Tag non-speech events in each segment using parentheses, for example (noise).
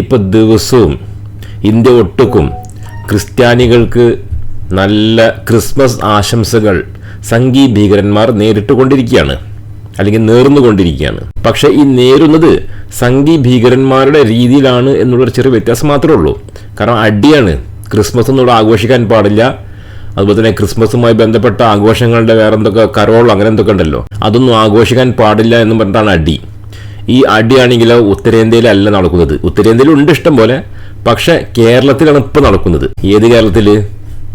ഇപ്പൊ ദിവസവും ഇന്ത്യ ഒട്ടുക്കും. ക്രിസ്ത്യാനികൾക്ക് നല്ല ക്രിസ്മസ് ആശംസകൾ സംഘീ ഭീകരന്മാർ നേരിട്ട് കൊണ്ടിരിക്കുകയാണ് അല്ലെങ്കിൽ നേർന്നുകൊണ്ടിരിക്കുകയാണ്. പക്ഷെ ഈ നേരുന്നത് സംഘീ ഭീകരന്മാരുടെ രീതിയിലാണ് എന്നുള്ളൊരു ചെറിയ വ്യത്യാസം മാത്രമേ ഉള്ളൂ. കാരണം അടിയാണ്. ക്രിസ്മസ് ഇവിടെ ആഘോഷിക്കാൻ പാടില്ല. അതുപോലെ തന്നെ ക്രിസ്മസുമായി ബന്ധപ്പെട്ട ആഘോഷങ്ങളുടെ വേറെ എന്തൊക്കെ കരോൾ അങ്ങനെ എന്തൊക്കെ ഉണ്ടല്ലോ. അതൊന്നും ആഘോഷിക്കാൻ പാടില്ല എന്ന് പറഞ്ഞിട്ടാണ് അടി. ഈ അടിയാണെങ്കിലോ ഉത്തരേന്ത്യയിലല്ല നടക്കുന്നത്. ഉത്തരേന്ത്യയിൽ ഉണ്ട് ഇഷ്ടം പോലെ പക്ഷേ കേരളത്തിലാണ് ഇപ്പം നടക്കുന്നത്. ഏത് കേരളത്തിൽ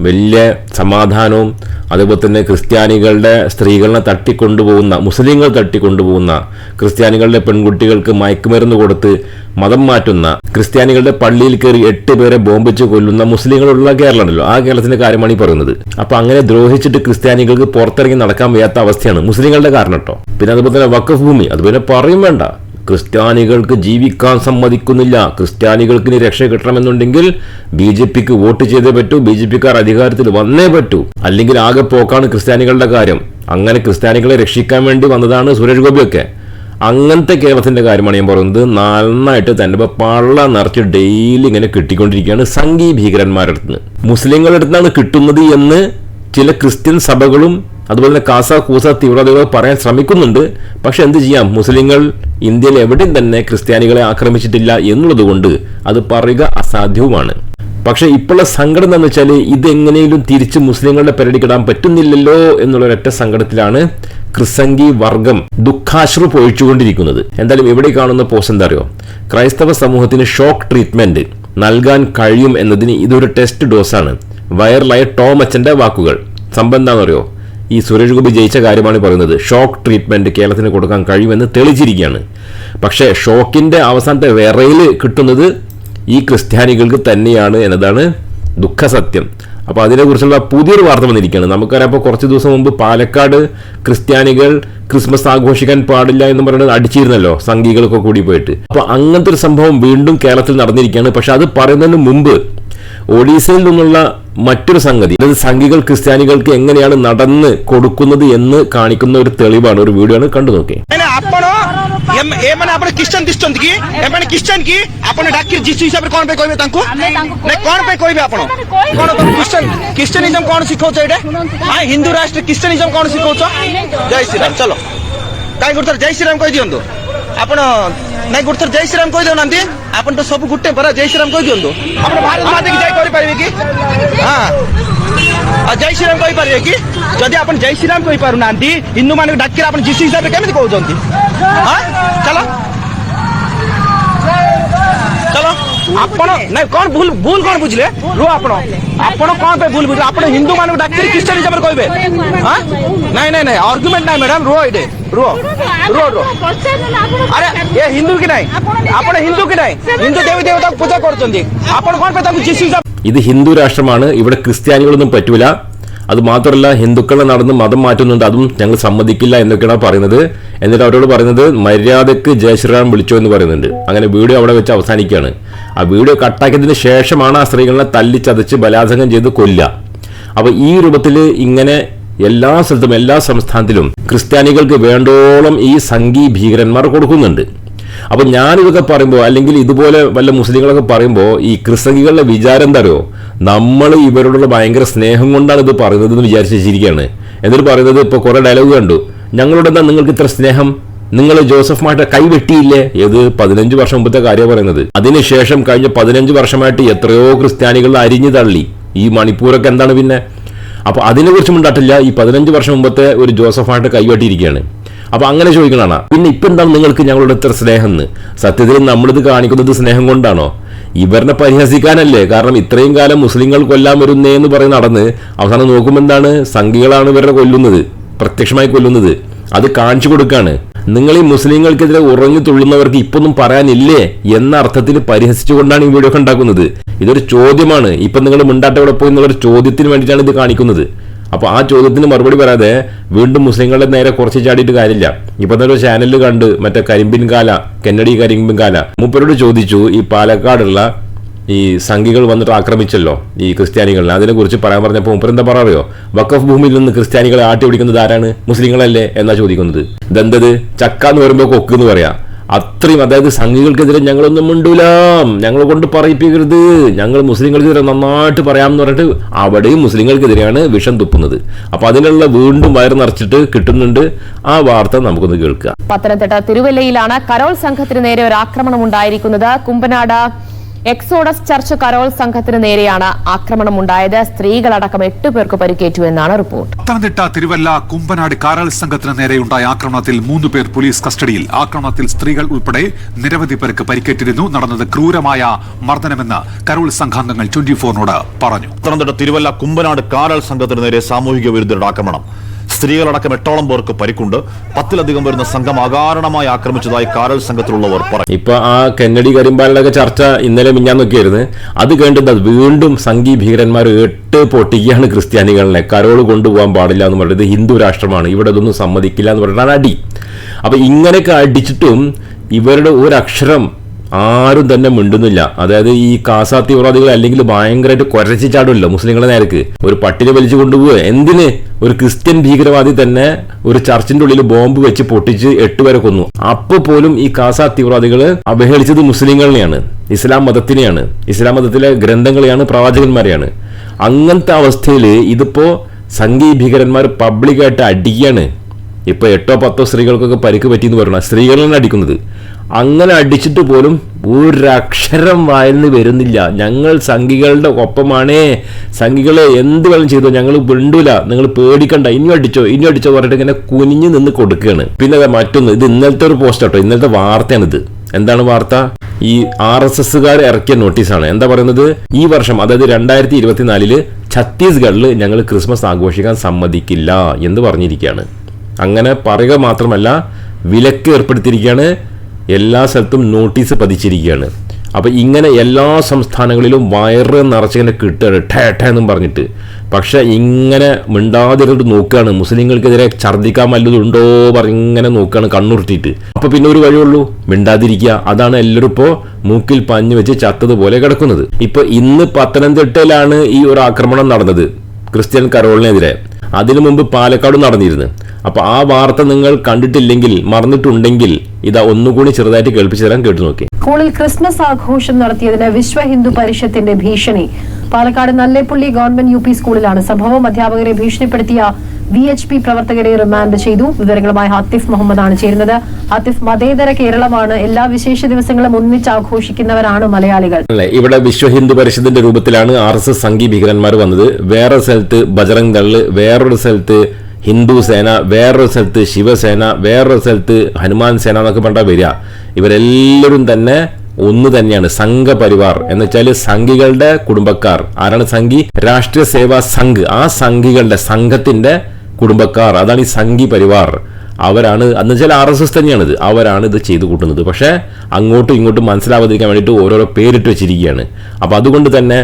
വലിയ സമാധാനവും അതുപോലെ തന്നെ ക്രിസ്ത്യാനികളുടെ സ്ത്രീകളെ തട്ടിക്കൊണ്ടുപോകുന്ന മുസ്ലിങ്ങൾ തട്ടിക്കൊണ്ടുപോകുന്ന ക്രിസ്ത്യാനികളുടെ പെൺകുട്ടികൾക്ക് മയക്കുമരുന്ന് കൊടുത്ത് മതം മാറ്റുന്ന ക്രിസ്ത്യാനികളുടെ പള്ളിയിൽ കയറി എട്ട് പേരെ ബോംബിച്ച് കൊല്ലുന്ന മുസ്ലിങ്ങളുള്ള കേരളമുണ്ടല്ലോ ആ കേരളത്തിന്റെ കാര്യമാണ് ഈ പറയുന്നത്. അപ്പൊ അങ്ങനെ ദ്രോഹിച്ചിട്ട് ക്രിസ്ത്യാനികൾക്ക് പുറത്തിറങ്ങി നടക്കാൻ വയ്യാത്ത അവസ്ഥയാണ് മുസ്ലിങ്ങളുടെ കാരണം കേട്ടോ. പിന്നെ അതുപോലെ തന്നെ വക്കഫ് ഭൂമി. അതുപോലെ പറയും വേണ്ട. ക്രിസ്ത്യാനികൾക്ക് ജീവിക്കാൻ സമ്മതിക്കുന്നില്ല. ക്രിസ്ത്യാനികൾക്ക് ഇനി രക്ഷ കിട്ടണമെന്നുണ്ടെങ്കിൽ ബി ജെ പിക്ക് വോട്ട് ചെയ്തേ പറ്റൂ ബി ജെ പിക്കാർ അധികാരത്തിൽ വന്നേ പറ്റൂ. അല്ലെങ്കിൽ ആകെ പോക്കാണ് ക്രിസ്ത്യാനികളുടെ കാര്യം. അങ്ങനെ ക്രിസ്ത്യാനികളെ രക്ഷിക്കാൻ വേണ്ടി വന്നതാണ് സുരേഷ് ഗോപിയൊക്കെ. അങ്ങനത്തെ കേരളത്തിന്റെ കാര്യമാണ് ഞാൻ പറയുന്നത്. നന്നായിട്ട് തന്റെ പള്ള നിറച്ച് ഡെയിലി ഇങ്ങനെ കിട്ടിക്കൊണ്ടിരിക്കുകയാണ് സംഘീ ഭീകരന്മാരുടെ അടുത്ത് നിന്ന്. മുസ്ലിങ്ങളുടെ അടുത്താണ് കിട്ടുന്നത് എന്ന് ചില ക്രിസ്ത്യൻ സഭകളും അതുപോലെ തന്നെ കാസ കൂസ തീവ്രവാദികൾ പറയാൻ ശ്രമിക്കുന്നുണ്ട്. പക്ഷെ എന്ത് ചെയ്യാം? മുസ്ലിങ്ങൾ ഇന്ത്യയിൽ എവിടെയും തന്നെ ക്രിസ്ത്യാനികളെ ആക്രമിച്ചിട്ടില്ല എന്നുള്ളതുകൊണ്ട് അത് പറയുക അസാധ്യവുമാണ്. പക്ഷെ ഇപ്പോഴുള്ള സങ്കടം എന്ന് വെച്ചാൽ ഇതെങ്ങനെയും തിരിച്ച് മുസ്ലിങ്ങളുടെ പെരടിക്കിടാൻ പറ്റുന്നില്ലല്ലോ എന്നുള്ള ഒരൊറ്റ സങ്കടത്തിലാണ് ക്രിസംഗി വർഗം ദുഃഖാശ്രു പൊഴിച്ചുകൊണ്ടിരിക്കുന്നത്. എന്തായാലും ഇവിടെ കാണുന്ന പോസ്റ്റ് എന്താ അറിയോ? ക്രൈസ്തവ സമൂഹത്തിന് ഷോക്ക് ട്രീറ്റ്മെന്റ് നൽകാൻ കഴിയും എന്നതിന് ഇതൊരു ടെസ്റ്റ് ഡോസാണ്. വൈറലായ ടോം അച്ചന്റെ വാക്കുകൾ. സംബന്ധം എന്താണെന്നറിയോ ഈ സുരേഷ് ഗോപി ജയിച്ച കാര്യമാണ് പറയുന്നത്. ഷോക്ക് ട്രീറ്റ്മെന്റ് കേരളത്തിന് കൊടുക്കാൻ കഴിയുമെന്ന് തെളിയിച്ചിരിക്കുകയാണ് പക്ഷേ ഷോക്കിന്റെ അവസാനത്തെ വിറയിൽ കിട്ടുന്നത് ഈ ക്രിസ്ത്യാനികൾക്ക് തന്നെയാണ് എന്നതാണ് ദുഃഖസത്യം. അപ്പോൾ അതിനെക്കുറിച്ചുള്ള പുതിയൊരു വാർത്ത വന്നിരിക്കുകയാണ്. നമുക്കറിയാം അപ്പോൾ കുറച്ച് ദിവസം മുമ്പ് പാലക്കാട് ക്രിസ്ത്യാനികൾ ക്രിസ്മസ് ആഘോഷിക്കാൻ പാടില്ല എന്ന് പറയുന്നത് അടിച്ചിരുന്നല്ലോ സംഘികളൊക്കെ കൂടി പോയിട്ട്. അപ്പോൾ അങ്ങനത്തെ ഒരു സംഭവം വീണ്ടും കേരളത്തിൽ നടന്നിരിക്കുകയാണ്. പക്ഷെ അത് പറയുന്നതിന് മുമ്പ് ഒഡീസയിൽ നിന്നുള്ള മറ്റൊരു സംഗതി അതായത് സംഘികൾ ക്രിസ്ത്യാനികൾക്ക് എങ്ങനെയാണ് നടന്ന് കൊടുക്കുന്നത് എന്ന് കാണിക്കുന്ന ഒരു തെളിവാണ് ഒരു വീഡിയോ ആണ് കണ്ടു നോക്കിയത് ଏମାନେ ଆପଣ ଖ୍ରୀଷ୍ଟିଆନ ଦିଶୁଛନ୍ତି କି ଏମାନେ ଖ୍ରୀଷ୍ଟିଆନ କି ଆପଣ ଡାକିରେ ଯୀଶୁ ହିସାବରେ କଣ ପାଇଁ କହିବେ ତାଙ୍କୁ ଆମେ ତାଙ୍କୁ ନାଇଁ କଣ ପାଇଁ କହିବେ ଆପଣ ସେମାନେ କହିବେ। କଣ ତମ ଖ୍ରୀଷ୍ଟିଆନ ଖ୍ରୀଷ୍ଟିଆନିଜମ କଣ ଶିଖଉଛ ଏଇଟା ହଁ ହିନ୍ଦୁ ରାଷ୍ଟ୍ର ଖ୍ରୀଷ୍ଟିଆନିଜମ କଣ ଶିଖଉଛ ଜୟ ଶ୍ରୀରାମ ଚାଲ କାଇଁ ଗୋଟେ ଥର ଜୟ ଶ୍ରୀରାମ କହିଦିଅନ୍ତୁ ଆପଣ ନାଇଁ ଗୋଟେ ଥର ଜୟ ଶ୍ରୀରାମ କହିଦେଉନାହାନ୍ତି ଆପଣ ତ ସବୁ ଗୋଟେ ପରା ଜୟ ଶ୍ରୀରାମ କହିଦିଅନ୍ତୁ ଆପଣ ଭାରତ ମାତାକି ଜୟ କରିପାରିବେ କି ହଁ ଆଉ ଜୟ ଶ୍ରୀରାମ କହିପାରିବେ କି ଯଦି ଆପଣ ଜୟ ଶ୍ରୀରାମ କହିପାରୁନାହାନ୍ତି ହିନ୍ଦୁ ମାନଙ୍କୁ ଡାକିରେ ଆପଣ ଯୀଶୁ ହିସାବରେ କେମିତି କହୁଛନ୍ତି ହଁ ଚାଲ ଚାଲ ଆପଣ ନାଇଁ କଣ ଭୁଲ ଭୁଲ କଣ ବୁଝିଲେ ରୁହ ଆପଣ ଆପଣ କଣ ପାଇଁ ଭୁଲ ବୁଝିଲେ ଆପଣ ହିନ୍ଦୁ ମାନଙ୍କୁ ଡାକିରେ ଖ୍ରୀଷ୍ଟିଆନ ହିସାବରେ କହିବେ ହଁ ନାଇଁ ନାଇଁ ନାଇଁ ଆର୍ଗୁମେଣ୍ଟ ନାଇଁ ମ୍ୟାଡାମ ରୁହ ଏଇଠି ରୁହ ରୁହ ରୁହ ଆରେ ଏ ହିନ୍ଦୁ କି ନାଇଁ ଆପଣ ହିନ୍ଦୁ କି ନାଇଁ ହିନ୍ଦୁ ଦେବୀ ଦେବତାକୁ ପୂଜା କରୁଛନ୍ତି ଆପଣ କଣ ପାଇଁ ତାଙ୍କୁ ଯୀଶୁ ହିସାବ ഇത് ഹിന്ദു രാഷ്ട്രമാണ് ഇവിടെ ക്രിസ്ത്യാനികളൊന്നും പറ്റൂല അത് മാത്രമല്ല ഹിന്ദുക്കളെ നടന്ന് മതം മാറ്റുന്നുണ്ട് അതും ഞങ്ങൾ സമ്മതിക്കില്ല എന്നൊക്കെയാണ് പറയുന്നത്. എന്നിട്ട് അവരോട് പറയുന്നത് മര്യാദയ്ക്ക് ജയശ്രീറാം വിളിച്ചോ എന്ന് പറയുന്നുണ്ട്. അങ്ങനെ വീഡിയോ അവിടെ വെച്ച് അവസാനിക്കുകയാണ്. ആ വീഡിയോ കട്ടാക്കിയതിന് ശേഷമാണ് ആ സ്ത്രീകളെ തല്ലിച്ചതച്ച് ബലാത്സംഗം ചെയ്ത് കൊല്ലുക. അപ്പോൾ ഈ രൂപത്തിൽ ഇങ്ങനെ എല്ലാ സ്ഥലത്തും എല്ലാ സംസ്ഥാനത്തിലും ക്രിസ്ത്യാനികൾക്ക് വേണ്ടോളം ഈ സംഘീ ഭീകരന്മാർ കൊടുക്കുന്നുണ്ട്. അപ്പൊ ഞാനിതൊക്കെ പറയുമ്പോൾ അല്ലെങ്കിൽ ഇതുപോലെ വല്ല മുസ്ലിങ്ങളൊക്കെ പറയുമ്പോൾ ഈ ക്രിസ്തകികളുടെ വിചാരം എന്താ അറിയോ? നമ്മൾ ഇവരോടുള്ള ഭയങ്കര സ്നേഹം കൊണ്ടാണ് ഇത് പറയുന്നത് എന്ന് വിചാരിച്ച് വെച്ചിരിക്കുകയാണ്. എന്നിട്ട് പറയുന്നത് ഇപ്പോൾ കുറെ ഡയലോഗ് കണ്ടു. ഞങ്ങളോട് എന്താ നിങ്ങൾക്ക് ഇത്ര സ്നേഹം? നിങ്ങൾ ജോസഫ് മാട്ടെ കൈവെട്ടിയില്ലേ ഏത് പതിനഞ്ച് വർഷം മുമ്പത്തെ കാര്യം പറയുന്നത്. അതിനുശേഷം കഴിഞ്ഞ പതിനഞ്ച് വർഷമായിട്ട് എത്രയോ ക്രിസ്ത്യാനികൾ അരിഞ്ഞു തള്ളി. ഈ മണിപ്പൂരൊക്കെ എന്താണ് പിന്നെ? അപ്പോൾ അതിനെക്കുറിച്ച് ഉണ്ടാട്ടില്ല ഈ പതിനഞ്ച് വർഷം മുമ്പത്തെ ഒരു ജോസഫായിട്ട് കൈവട്ടിയിരിക്കുകയാണ് അപ്പൊ അങ്ങനെ ചോദിക്കണാണ് പിന്നെ ഇപ്പൊ എന്താണ് നിങ്ങൾക്ക് ഞങ്ങളുടെ ഇത്ര സ്നേഹം എന്ന്? സത്യത്തിൽ നമ്മളിത് കാണിക്കുന്നത് സ്നേഹം കൊണ്ടാണോ? ഇവരെ പരിഹസിക്കാനല്ലേ? കാരണം ഇത്രയും കാലം മുസ്ലിങ്ങൾ കൊല്ലാൻ വരുന്നേ എന്ന് പറഞ്ഞ് നടന്ന് അവസാനം നോക്കുമ്പോൾ എന്താണ്? സംഘികളാണ് ഇവരെ കൊല്ലുന്നത്. പ്രത്യക്ഷമായി കൊല്ലുന്നത്. അത് കാണിച്ചു കൊടുക്കാണ്. നിങ്ങൾ ഈ മുസ്ലിങ്ങൾക്കെതിരെ ഉറങ്ങി തുള്ളുന്നവർക്ക് ഇപ്പൊന്നും പറയാനില്ലേ? എന്ന അർത്ഥത്തിൽ പരിഹസിച്ചുകൊണ്ടാണ് ഈ വീഡിയോ ഒക്കെ ഉണ്ടാക്കുന്നത്. ഇതൊരു ചോദ്യമാണ്. ഇപ്പൊ നിങ്ങൾ മുണ്ടാട്ടവിടെ പോയി എന്നുള്ളൊരു ചോദ്യത്തിന് വേണ്ടിയിട്ടാണ് ഇത് കാണിക്കുന്നത്. അപ്പൊ ആ ചോദ്യത്തിന് മറുപടി പറയാതെ വീണ്ടും മുസ്ലിങ്ങളുടെ നേരെ കുറച്ച് ചാടിയിട്ട് കാര്യമില്ല. ഇപ്പൊ തന്നെ ഒരു ചാനലിൽ കണ്ട് മറ്റേ കരിമ്പിൻ കാല കെന്നഡി കരിമ്പിൻ കാല. മൂപ്പരോട് ചോദിച്ചു ഈ പാലക്കാടുള്ള ഈ സംഘികൾ വന്നിട്ട് ആക്രമിച്ചല്ലോ ഈ ക്രിസ്ത്യാനികളെ. അതിനെക്കുറിച്ച് പറയാൻ പറഞ്ഞപ്പോൾ മുപ്പർ എന്താ പറയുമോ വക്കഫ് ഭൂമിയിൽ നിന്ന് ക്രിസ്ത്യാനികളെ ആട്ടി പിടിക്കുന്നത് ആരാണ്? മുസ്ലിങ്ങളല്ലേ എന്നാ ചോദിക്കുന്നത്. ഇതെന്തത്? ചക്ക എന്ന് പറയുമ്പോൾ കൊക്ക് എന്ന് പറയാ. അത്രയും അതായത് സംഘികൾക്കെതിരെ ഞങ്ങളൊന്നും മിണ്ടൂല. ഞങ്ങളെ കൊണ്ട് പറയിപ്പിക്കരുത്. ഞങ്ങൾ മുസ്ലിങ്ങൾക്കെതിരെ നന്നായിട്ട് പറയാമെന്ന് പറഞ്ഞിട്ട് അവിടെയും മുസ്ലിങ്ങൾക്കെതിരെയാണ് വിഷം തുപ്പുന്നത്. അപ്പൊ അതിനുള്ള വീണ്ടും വയർ നിറച്ചിട്ട് കിട്ടുന്നുണ്ട്. ആ വാർത്ത നമുക്കൊന്ന് കേൾക്കാം. പത്തനംതിട്ട തിരുവല്ലയിലാണ് കരോൾ സംഘത്തിന് നേരെ ഒരു ആക്രമണം ഉണ്ടായിരിക്കുന്നത്. കുമ്പനാട് എക്സോഡസ് ചർച്ച് കരോൾ സംഘത്തിന് നേരെയാണ് ആക്രമണം ഉണ്ടായത് സ്ത്രീകളടക്കം എട്ട് പേർക്ക് പരിക്കേറ്റു എന്നാണ് റിപ്പോർട്ട്. പത്തനംതിട്ട തിരുവല്ല കുമ്പനാട് കരൾ സംഘത്തിന് നേരെയുണ്ടായ ആക്രമണത്തിൽ മൂന്ന് പേർ പോലീസ് കസ്റ്റഡിയിൽ. ആക്രമണത്തിൽ സ്ത്രീകൾ ഉൾപ്പെടെ നിരവധി പേർക്ക് പരിക്കേറ്റിരുന്നു. നടന്നത് ക്രൂരമായ മർദ്ദനമെന്ന് കരോൾ സംഘാംഗങ്ങൾ ട്വന്റി ഫോറിനോട് പറഞ്ഞു. പത്തനംതിട്ട തിരുവല്ല കുമ്പനാട് കാരൾ സംഘത്തിന് നേരെ സാമൂഹിക വിരുദ്ധരുടെ ആക്രമണം. സ്ത്രീകളടക്കം എട്ടോളം പേർക്ക് പരിക്കുണ്ട്. പത്തിലധികം വരുന്ന സംഘം അകാരണമായി ആക്രമിച്ചതായി കാരൽ സംഘത്തിലുള്ളവർ പറഞ്ഞു. ഇപ്പൊ ആ കെന്നഡി കരിമ്പാലിനൊക്കെ ചർച്ച ഇന്നലെ മിഞ്ഞാന്നൊക്കെയായിരുന്നു അത് കേണ്ടത് വീണ്ടും സംഘി ഭീകരന്മാർ എട്ട് പൊട്ടിക്കുകയാണ് ക്രിസ്ത്യാനികളെ. കരോൾ കൊണ്ടുപോകാൻ പാടില്ല എന്ന് പറയുന്നത് ഹിന്ദു രാഷ്ട്രമാണ്. ഇവിടെ ഇതൊന്നും സമ്മതിക്കില്ല എന്ന് പറഞ്ഞിട്ടാണ് അടി. അപ്പൊ ഇങ്ങനെയൊക്കെ അടിച്ചിട്ടും ഇവരുടെ ഒരക്ഷരം ആരും തന്നെ മിണ്ടുന്നില്ല. അതായത് ഈ കാസാ തീവ്രവാദികൾ അല്ലെങ്കിൽ ഭയങ്കരമായിട്ട് കുരച്ചു ചാടുമല്ലോ മുസ്ലിങ്ങളുടെ നേരക്ക്. ഒരു പട്ടിനെ വലിച്ചു കൊണ്ടുപോവുക. എന്തിന്? ഒരു ക്രിസ്ത്യൻ ഭീകരവാദി തന്നെ ഒരു ചർച്ചിന്റെ ഉള്ളിൽ ബോംബ് വെച്ച് പൊട്ടിച്ച് എട്ട് പേരെ കൊന്നു. അപ്പൊ പോലും ഈ കാസാ തീവ്രവാദികൾ അവഹേളിച്ചത് മുസ്ലിങ്ങളെയാണ്. ഇസ്ലാം മതത്തിനെയാണ്. ഇസ്ലാം മതത്തിലെ ഗ്രന്ഥങ്ങളെയാണ് പ്രവാചകന്മാരെയാണ്. അങ്ങനത്തെ അവസ്ഥയിൽ ഇതിപ്പോ സംഘീയ ഭീകരന്മാർ പബ്ലിക്കായിട്ട് അടിക്കുകയാണ്. ഇപ്പൊ എട്ടോ പത്തോ സ്ത്രീകൾക്കൊക്കെ പരിക്ക് പറ്റിയെന്ന് പറയണം? സ്ത്രീകളാണ് അടിക്കുന്നത്. അങ്ങനെ അടിച്ചിട്ട് പോലും ഒരക്ഷരം വായന്ന് വരുന്നില്ല. ഞങ്ങൾ സംഘികളുടെ ഒപ്പമാണേ. സംഘികളെ എന്ത് വേണം ചെയ്തോ ഞങ്ങൾ വിണ്ടൂല നിങ്ങൾ പേടിക്കണ്ട. ഇനിയും അടിച്ചോ ഇനിയും അടിച്ചോ പറഞ്ഞിട്ട് ഇങ്ങനെ കുനിഞ്ഞു നിന്ന് കൊടുക്കുകയാണ്. പിന്നെ മറ്റൊന്ന്. ഇത് ഇന്നലത്തെ ഒരു പോസ്റ്റ് കേട്ടോ ഇന്നലത്തെ വാർത്തയാണിത്. എന്താണ് വാർത്ത? ഈ ആർ എസ് എസ്സുകാർ ഇറക്കിയ നോട്ടീസാണ്. എന്താ പറയുന്നത്? ഈ വർഷം അതായത് രണ്ടായിരത്തി ഇരുപത്തിനാലിൽ ഛത്തീസ്ഗഡിൽ ഞങ്ങൾ ക്രിസ്മസ് ആഘോഷിക്കാൻ സമ്മതിക്കില്ല എന്ന് പറഞ്ഞിരിക്കുകയാണ്. അങ്ങനെ പറയുക മാത്രമല്ല വിലക്ക് ഏർപ്പെടുത്തിയിരിക്കുകയാണ്. എല്ലാ സ്ഥലത്തും നോട്ടീസ് പതിച്ചിരിക്കുകയാണ്. അപ്പോൾ ഇങ്ങനെ എല്ലാ സംസ്ഥാനങ്ങളിലും വയറ് നിറച്ചിങ്ങനെ കിട്ടുകയാണ് ഠേ ഠേ എന്നും പറഞ്ഞിട്ട്. പക്ഷേ ഇങ്ങനെ മിണ്ടാതിരുന്നിട്ട് നോക്കുകയാണ്. മുസ്ലിങ്ങൾക്കെതിരെ ഛർദ്ദിക്കാൻ വല്ലതുണ്ടോ പറഞ്ഞ് ഇങ്ങനെ നോക്കുകയാണ് കണ്ണുരുട്ടിയിട്ട്. അപ്പോൾ പിന്നെ ഒരു വഴിയുള്ളൂ മിണ്ടാതിരിക്കുക. അതാണ് എല്ലാവരും ഇപ്പോൾ മൂക്കിൽ പഞ്ഞു വെച്ച് ചത്തതുപോലെ കിടക്കുന്നത്. ഇപ്പോൾ ഇന്ന് പത്തനംതിട്ടയിലാണ് ഈ ഒരു ആക്രമണം നടന്നത് ക്രിസ്ത്യൻ കരോളിനെതിരെ. അതിനു മുമ്പ് പാലക്കാട് നടന്നിരുന്നു. അപ്പോൾ ആ വാർത്ത നിങ്ങൾ കണ്ടിട്ടില്ലെങ്കിൽ മറന്നിട്ടുണ്ടെങ്കിൽ ഇതാ ഒന്നുകൂടി ചെറുതായിട്ട് കേൾപ്പിച്ചു തരാൻ കേട്ടു നോക്കി. സ്കൂളിൽ ക്രിസ്മസ് ആഘോഷം നടത്തിയതിന് വിശ്വ ഹിന്ദു പരിഷത്തിന്റെ ഭീഷണി. പാലക്കാട് നല്ലേപ്പള്ളി ഗവൺമെന്റ് യു സ്കൂളിലാണ് സംഭവം. അധ്യാപകരെ ഭീഷണിപ്പെടുത്തിയ വി എച്ച് പി പ്രവർത്തകരെ റിമാൻഡ് ചെയ്തു. വിവരങ്ങളുമായി ഹത്തിഫ് മുഹമ്മദാണ് ചേരുന്നത്. ഹത്തിഫ് മതേതര കേരളമാണ്. എല്ലാ വിശേഷ ദിവസങ്ങളും ഒന്നിച്ച് ആഘോഷിക്കുന്നവരാണ് മലയാളികൾ. ഇവിടെ വിശ്വ ഹിന്ദു പരിഷത്തിന്റെ രൂപത്തിലാണ് ആർ എസ് എസ് സംഘി ഭീകരന്മാർ വന്നത്. വേറെ സ്ഥലത്ത് ബജറംഗ് ദൾ വേറൊരു സ്ഥലത്ത് ഹിന്ദു സേന വേറൊരു സ്ഥലത്ത് ശിവസേന വേറൊരു സ്ഥലത്ത് ഹനുമാൻ സേന എന്നൊക്കെ പറഞ്ഞാൽ വരിക. ഇവരെല്ലാവരും തന്നെ ഒന്ന് തന്നെയാണ് സംഘപരിവാർ. എന്ന് വെച്ചാൽ സംഘികളുടെ കുടുംബക്കാർ. ആരാണ് സംഘി? രാഷ്ട്രീയ സേവാ സംഘ്. ആ സംഘികളുടെ സംഘത്തിന്റെ കുടുംബക്കാർ അതാണ് ഈ സംഘി പരിവാർ. അവരാണ് എന്ന് വെച്ചാൽ ആർ എസ് എസ് തന്നെയാണിത്. അവരാണ് ഇത് ചെയ്തു കൂട്ടുന്നത്. പക്ഷേ അങ്ങോട്ടും ഇങ്ങോട്ടും മനസ്സിലാവാതിരിക്കാൻ വേണ്ടിയിട്ട് ഓരോരോ പേരിട്ട് വെച്ചിരിക്കുകയാണ്. അപ്പോൾ അതുകൊണ്ട് തന്നെ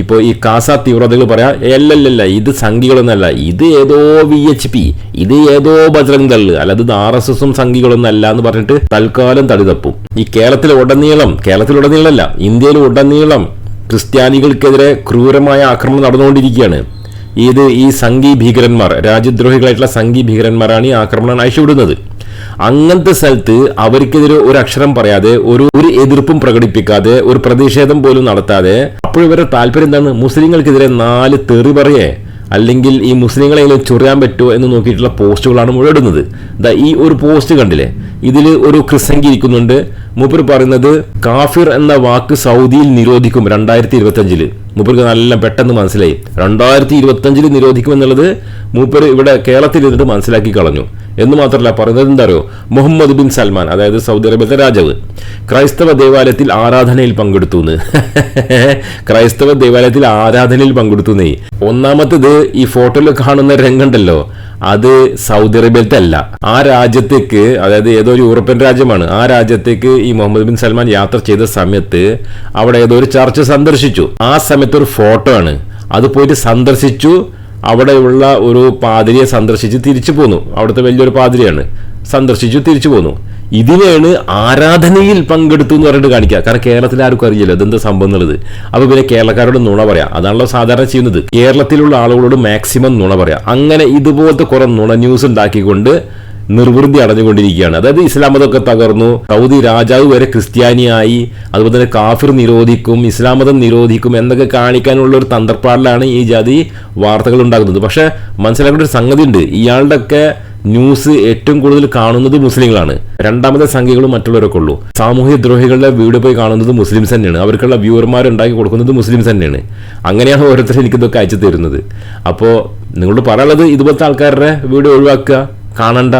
ഇപ്പോൾ ഈ കാസ തീവ്രതകൾ പറയാം അല്ലല്ലല്ല ഇത് സംഘികളൊന്നല്ല. ഇത് ഏതോ വി എച്ച് പി ഇത് ഏതോ ബജറംഗ് ദൾ അല്ലാതെ ഇത് ആർ എസ് എസും സംഘികളൊന്നല്ല എന്ന് പറഞ്ഞിട്ട് തൽക്കാലം തടി തപ്പും. ഈ കേരളത്തിൽ ഉടനീളം കേരളത്തിൽ ഉടനീളമല്ല ഇന്ത്യയിൽ ഉടനീളം ക്രിസ്ത്യാനികൾക്കെതിരെ ക്രൂരമായ ആക്രമണം നടന്നുകൊണ്ടിരിക്കുകയാണ്. ഇത് ഈ സംഘി ഭീകരന്മാർ രാജ്യദ്രോഹികളായിട്ടുള്ള സംഘി ഭീകരന്മാരാണ് ഈ ആക്രമണം അയച്ചുവിടുന്നത് അങ്ങനത്തെ സ്ഥലത്ത് അവർക്കെതിരെ ഒരു അക്ഷരം പറയാതെ ഒരു ഒരു എതിർപ്പും പ്രകടിപ്പിക്കാതെ ഒരു പ്രതിഷേധം പോലും നടത്താതെ അപ്പോൾ ഇവരുടെ താല്പര്യം എന്താണ്? മുസ്ലിങ്ങൾക്കെതിരെ നാല് തെറി പറയേ അല്ലെങ്കിൽ ഈ മുസ്ലിങ്ങളെങ്കിലും ചൊറിയാൻ പറ്റുമോ എന്ന് നോക്കിയിട്ടുള്ള പോസ്റ്റുകളാണ് മുഴുവൻ ദാ ഈ ഒരു പോസ്റ്റ് കണ്ടില്ലേ? ഇതിൽ ഒരു ക്രിസംഗി ഇരിക്കുന്നുണ്ട് മൂപ്പർ പറയുന്നത് കാഫിർ എന്ന വാക്ക് സൗദിയിൽ നിരോധിക്കും രണ്ടായിരത്തി ഇരുപത്തഞ്ചിൽ മൂപ്പർക്ക് നല്ല പെട്ടെന്ന് മനസ്സിലായി. രണ്ടായിരത്തി ഇരുപത്തഞ്ചിൽ നിരോധിക്കുമെന്നുള്ളത് മൂപ്പർ ഇവിടെ കേരളത്തിൽ ഇരുന്നിട്ട് മനസ്സിലാക്കി കളഞ്ഞു. എന്ന് മാത്രമല്ല പറയുന്നത് എന്താ മുഹമ്മദ് ബിൻ സൽമാൻ അതായത് സൗദി അറേബ്യത്തെ രാജാവ്. ക്രൈസ്തവ ദേവാലയത്തിൽ ആരാധനയിൽ പങ്കെടുത്തു എന്ന്. (laughs) ക്രൈസ്തവ ദേവാലയത്തിൽ ആരാധനയിൽ പങ്കെടുത്തു എന്നേ. ഒന്നാമത്തേത് ഈ ഫോട്ടോയിൽ കാണുന്ന രംഗമുണ്ടല്ലോ അത് സൗദി അറേബ്യത്തെ അല്ല. ആ രാജ്യത്തേക്ക് അതായത് ഏതോ ഒരു യൂറോപ്യൻ രാജ്യമാണ് ആ രാജ്യത്തേക്ക് ഈ മുഹമ്മദ് ബിൻ സൽമാൻ യാത്ര ചെയ്ത സമയത്ത് അവിടെ ഏതോ ഒരു ചർച്ച് സന്ദർശിച്ചു. ആ സമയത്ത് ഒരു ഫോട്ടോ ആണ്. അത് പോയിട്ട് സന്ദർശിച്ചു. അവിടെയുള്ള ഒരു പാതിരിയെ സന്ദർശിച്ച് തിരിച്ചു പോന്നു. അവിടുത്തെ വലിയൊരു പാതിരിയാണ്. സന്ദർശിച്ചു തിരിച്ചു പോന്നു. ഇതിനെയാണ് ആരാധനയിൽ പങ്കെടുത്തു എന്ന് പറഞ്ഞിട്ട് കാണിക്കുക. കാരണം കേരളത്തിൽ ആർക്കും അറിയില്ല ഇതെന്താ സംഭവം എന്നുള്ളത്. അപ്പൊ പിന്നെ കേരളക്കാരോട് നുണ പറയാം. അതാണല്ലോ സാധാരണ ചെയ്യുന്നത്. കേരളത്തിലുള്ള ആളുകളോട് മാക്സിമം നുണ പറയാം. അങ്ങനെ ഇതുപോലത്തെ കുറേ നുണ ന്യൂസ് ഉണ്ടാക്കിക്കൊണ്ട് നിർവൃതി അടഞ്ഞുകൊണ്ടിരിക്കുകയാണ്. അതായത് ഇസ്ലാം മതമൊക്കെ തകർന്നു. സൗദി രാജാവ് വരെ ക്രിസ്ത്യാനിയായി. അതുപോലെ തന്നെ കാഫിർ നിരോധിക്കും ഇസ്ലാം മതം നിരോധിക്കും എന്നൊക്കെ കാണിക്കാനുള്ള ഒരു തന്ത്രപ്പാടിലാണ് ഈ ജാതി വാർത്തകൾ ഉണ്ടാകുന്നത്. പക്ഷെ മനസ്സിലാക്കേണ്ട ഒരു സംഗതി ഉണ്ട് ഇയാളുടെ ഒക്കെ ന്യൂസ് ഏറ്റവും കൂടുതൽ കാണുന്നത് മുസ്ലിങ്ങളാണ്. രണ്ടാമത്തെ സംഖ്യകളും മറ്റുള്ളവരൊക്കെ ഉള്ളൂ. സാമൂഹ്യ ദ്രോഹികളുടെ വീഡിയോ പോയി കാണുന്നത് മുസ്ലിംസ് തന്നെയാണ്. അവർക്കുള്ള വ്യൂവർമാർ ഉണ്ടാക്കി കൊടുക്കുന്നത് മുസ്ലിംസ് തന്നെയാണ്. അങ്ങനെയാണ് ഓരോരുത്തർ എനിക്കിതൊക്കെ അയച്ചു തരുന്നത്. അപ്പോൾ നിങ്ങളോട് പറയാനുള്ളത് ഇതുപോലത്തെ ആൾക്കാരുടെ വീഡിയോ ഒഴിവാക്കുക കാണണ്ട.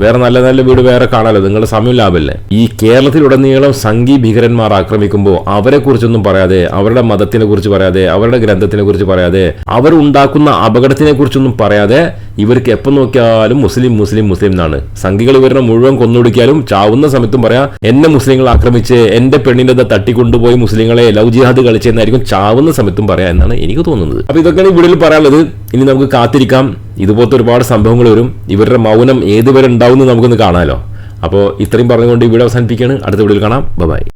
വേറെ നല്ല നല്ല വീട് വേറെ കാണാലോ? നിങ്ങളുടെ സമയം ലാഭമല്ലേ ഈ കേരളത്തിലുടനീളം സംഘി ഭീകരന്മാർ ആക്രമിക്കുമ്പോൾ അവരെ കുറിച്ചൊന്നും പറയാതെ അവരുടെ മതത്തിനെ കുറിച്ച് പറയാതെ അവരുടെ ഗ്രന്ഥത്തിനെ കുറിച്ച് പറയാതെ അവർ ഉണ്ടാക്കുന്ന അപകടത്തിനെ കുറിച്ചൊന്നും പറയാതെ ഇവർക്ക് എപ്പോൾ നോക്കിയാലും മുസ്ലിം മുസ്ലിം മുസ്ലിം എന്നാണ്. സംഘികൾ ഇവരുടെ മുഴുവൻ കൊന്നൊടുക്കിയാലും ചാവുന്ന സമയത്തും പറയാം എന്നെ മുസ്ലിങ്ങൾ ആക്രമിച്ച് എന്റെ പെണ്ണിന്റെ ദാ തട്ടിക്കൊണ്ടുപോയി മുസ്ലിങ്ങളെ ലവ് ജിഹാദ് കളിച്ചെന്നായിരിക്കും ചാവുന്ന സമയത്തും പറയാം എന്നാണ് എനിക്ക് തോന്നുന്നത്. അപ്പൊ ഇതൊക്കെയാണ് ഈ വീഡിയോയിൽ പറയാനുള്ളത്. ഇനി നമുക്ക് കാത്തിരിക്കാം. ഇതുപോലത്തെ ഒരുപാട് സംഭവങ്ങൾ വരും. ഇവരുടെ മൗനം ഏതുവരെ ഉണ്ടാവും എന്ന് നമുക്കൊന്ന് കാണാമല്ലോ അപ്പോൾ ഇത്രയും പറഞ്ഞുകൊണ്ട് വീഡിയോ അവസാനിപ്പിക്കുകയാണ്. അടുത്ത വീഡിയോയിൽ കാണാം. ബൈ